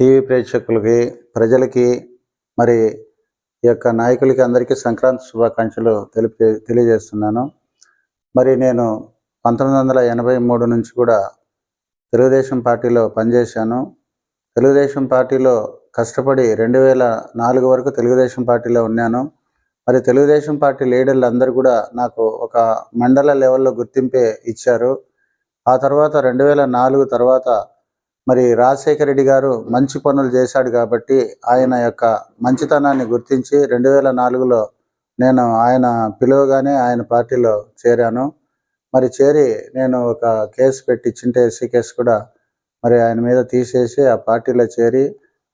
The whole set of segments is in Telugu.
టీవీ ప్రేక్షకులకి ప్రజలకి మరి ఈ యొక్క నాయకులకి అందరికీ సంక్రాంతి శుభాకాంక్షలు తెలిపే తెలియజేస్తున్నాను. మరి నేను పంతొమ్మిది వందల ఎనభై మూడు నుంచి కూడా తెలుగుదేశం పార్టీలో పనిచేశాను. తెలుగుదేశం పార్టీలో కష్టపడి రెండు వేల నాలుగు వరకు తెలుగుదేశం పార్టీలో ఉన్నాను. మరి తెలుగుదేశం పార్టీ లీడర్లు అందరూ కూడా నాకు ఒక మండల లెవెల్లో గుర్తింపే ఇచ్చారు. ఆ తర్వాత రెండు వేల నాలుగు తర్వాత మరి రాజశేఖర రెడ్డి గారు మంచి పనులు చేశాడు కాబట్టి ఆయన యొక్క మంచితనాన్ని గుర్తించి రెండు వేల నాలుగులో నేను ఆయన పిలువగానే ఆయన పార్టీలో చేరాను. మరి చేరి నేను ఒక కేసు పెట్టి చింటే ఎస్సీ కేసు కూడా మరి ఆయన మీద తీసేసి ఆ పార్టీలో చేరి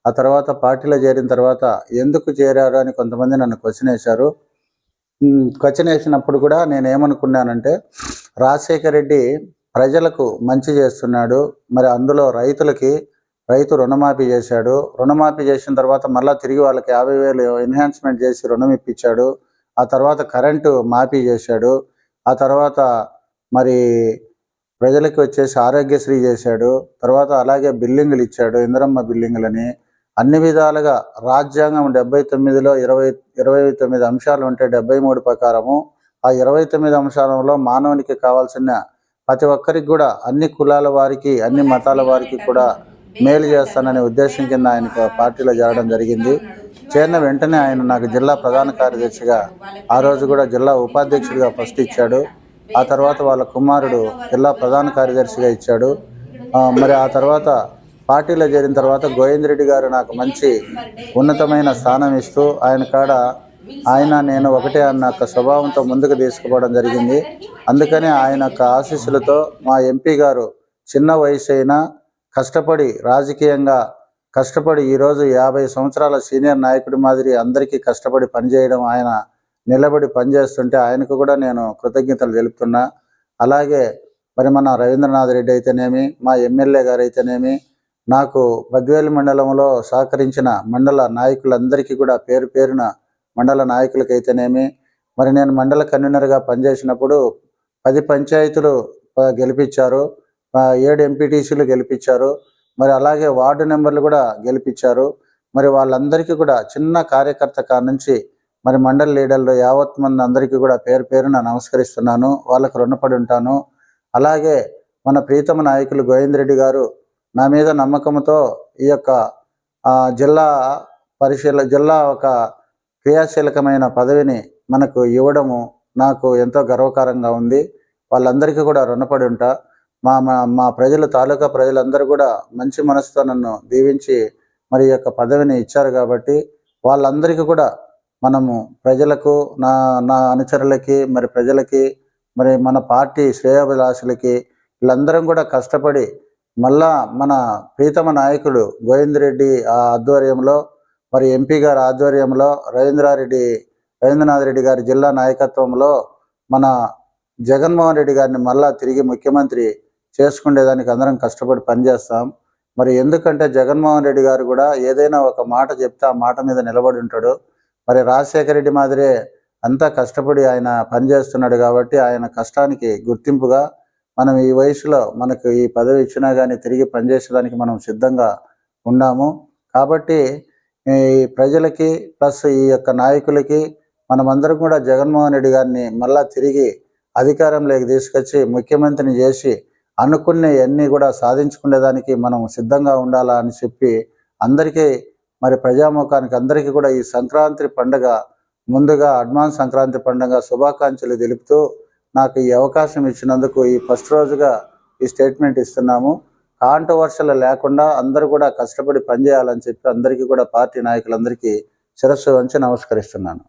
ఆ తర్వాత పార్టీలో చేరిన తర్వాత ఎందుకు చేరారు అని కొంతమంది నన్ను క్వశ్చన్ వేశారు క్వశ్చన్ వేసినప్పుడు కూడా నేను ఏమనుకున్నానంటే రాజశేఖర రెడ్డి ప్రజలకు మంచి చేస్తున్నాడు. మరి అందులో రైతులకి రైతు రుణమాఫీ చేశాడు. రుణమాఫీ చేసిన తర్వాత మళ్ళీ తిరిగి వాళ్ళకి యాభై వేలు ఎన్హాన్స్మెంట్ చేసి రుణం ఇప్పించాడు. ఆ తర్వాత కరెంటు మాఫీ చేశాడు. ఆ తర్వాత మరి ప్రజలకి వచ్చేసి ఆరోగ్యశ్రీ చేశాడు. తర్వాత అలాగే బిల్డింగులు ఇచ్చాడు ఇందిరమ్మ బిల్డింగులని అన్ని విధాలుగా రాజ్యాంగం డెబ్బై తొమ్మిదిలో ఇరవై ఇరవై తొమ్మిది అంశాలు ఉంటే డెబ్బై మూడు ప్రకారము. ఆ ఇరవై తొమ్మిది అంశాలలో మానవునికి కావాల్సిన ప్రతి ఒక్కరికి కూడా అన్ని కులాల వారికి అన్ని మతాల వారికి కూడా మేలు చేస్తాననే ఉద్దేశం కింద ఆయనకు పార్టీలో చేరడం జరిగింది. చేరిన వెంటనే ఆయన నాకు జిల్లా ప్రధాన కార్యదర్శిగా ఆ రోజు కూడా జిల్లా ఉపాధ్యక్షుడిగా ఫస్ట్ ఇచ్చాడు. ఆ తర్వాత వాళ్ళ కుమారుడు జిల్లా ప్రధాన కార్యదర్శిగా ఇచ్చాడు. మరి ఆ తర్వాత పార్టీలో చేరిన తర్వాత గోవింద్ రెడ్డి గారు నాకు మంచి ఉన్నతమైన స్థానం ఇస్తూ ఆయన కాడ ఆయన నేను ఒకటే అన్న స్వభావంతో ముందుకు తీసుకుపోవడం జరిగింది. అందుకని ఆయన యొక్క ఆశీస్సులతో మా ఎంపీ గారు చిన్న వయసు అయినా కష్టపడి రాజకీయంగా కష్టపడి ఈరోజు యాభై సంవత్సరాల సీనియర్ నాయకుడి మాదిరి అందరికీ కష్టపడి పనిచేయడం ఆయన నిలబడి పనిచేస్తుంటే ఆయనకు కూడా నేను కృతజ్ఞతలు తెలుపుతున్నా. అలాగే మరి మన రవీంద్రనాథ్ రెడ్డి అయితేనేమి మా ఎమ్మెల్యే గారు అయితేనేమి నాకు బద్వేలు మండలంలో సహకరించిన మండల నాయకులందరికీ కూడా పేరు పేరున మండల నాయకులకైతేనేమి మరి నేను మండల కన్వీనర్గా పనిచేసినప్పుడు పది పంచాయతీలు గెలిపించారు. ఏడు ఎంపీటీసీలు గెలిపించారు. మరి అలాగే వార్డు నెంబర్లు కూడా గెలిపించారు. మరి వాళ్ళందరికీ కూడా చిన్న కార్యకర్త కాడ నుంచి మరి మండల లీడర్లు యావత్ మంది అందరికీ కూడా పేరు పేరున నమస్కరిస్తున్నాను. వాళ్ళకు రుణపడి ఉంటాను. అలాగే మన ప్రీతమ నాయకులు గోవింద్ రెడ్డి గారు నా మీద నమ్మకంతో ఈ యొక్క జిల్లా పరిశీల జిల్లా ఒక క్రియాశీలకమైన పదవిని మనకు ఇవ్వడము నాకు ఎంతో గర్వకారంగా ఉంది. వాళ్ళందరికీ కూడా రుణపడి ఉంటా. మా మా మా ప్రజలు తాలూకా ప్రజలందరూ కూడా మంచి మనసుతో నన్ను దీవించి మరి యొక్క పదవిని ఇచ్చారు కాబట్టి వాళ్ళందరికీ కూడా మనము ప్రజలకు నా నా అనుచరులకి మరి ప్రజలకి మరి మన పార్టీ శ్రేయాభిలాషులకి వీళ్ళందరం కూడా కష్టపడి మళ్ళా మన ప్రీతమ నాయకుడు గోవిందరెడ్డి ఆ ఆధ్వర్యంలో మరి ఎంపీ గారి ఆధ్వర్యంలో రవీంద్రారెడ్డి రవీంద్రనాథ్ రెడ్డి గారి జిల్లా నాయకత్వంలో మన జగన్మోహన్ రెడ్డి గారిని మళ్ళా తిరిగి ముఖ్యమంత్రి చేసుకునేదానికి అందరం కష్టపడి పనిచేస్తాం. మరి ఎందుకంటే జగన్మోహన్ రెడ్డి గారు కూడా ఏదైనా ఒక మాట చెప్తే ఆ మాట మీద నిలబడి ఉంటాడు. మరి రాజశేఖర రెడ్డి మాదిరే అంతా కష్టపడి ఆయన పనిచేస్తున్నాడు కాబట్టి ఆయన కష్టానికి గుర్తింపుగా మనం ఈ వయసులో మనకు ఈ పదవి ఇచ్చినా కానీ తిరిగి పనిచేసేదానికి మనం సిద్ధంగా ఉన్నాము. కాబట్టి ఈ ప్రజలకి ప్లస్ ఈ యొక్క నాయకులకి మనమందరం కూడా జగన్మోహన్ రెడ్డి గారిని మళ్ళా తిరిగి అధికారంలోకి తీసుకొచ్చి ముఖ్యమంత్రిని చేసి అనుకునేవన్నీ కూడా సాధించుకునేదానికి మనం సిద్ధంగా ఉండాలా అని చెప్పి అందరికీ మరి ప్రజాముఖానికి అందరికీ కూడా ఈ సంక్రాంతి పండుగ ముందుగా అడ్వాన్స్ సంక్రాంతి పండుగ శుభాకాంక్షలు తెలుపుతూ నాకు ఈ అవకాశం ఇచ్చినందుకు ఈ ఫస్ట్ రోజుగా ఈ స్టేట్మెంట్ ఇస్తున్నాము. కాంట్రవర్షలు లేకుండా అందరూ కూడా కష్టపడి పనిచేయాలని చెప్పి అందరికీ కూడా పార్టీ నాయకులందరికీ శిరస్సు వంచి నమస్కరిస్తున్నాను.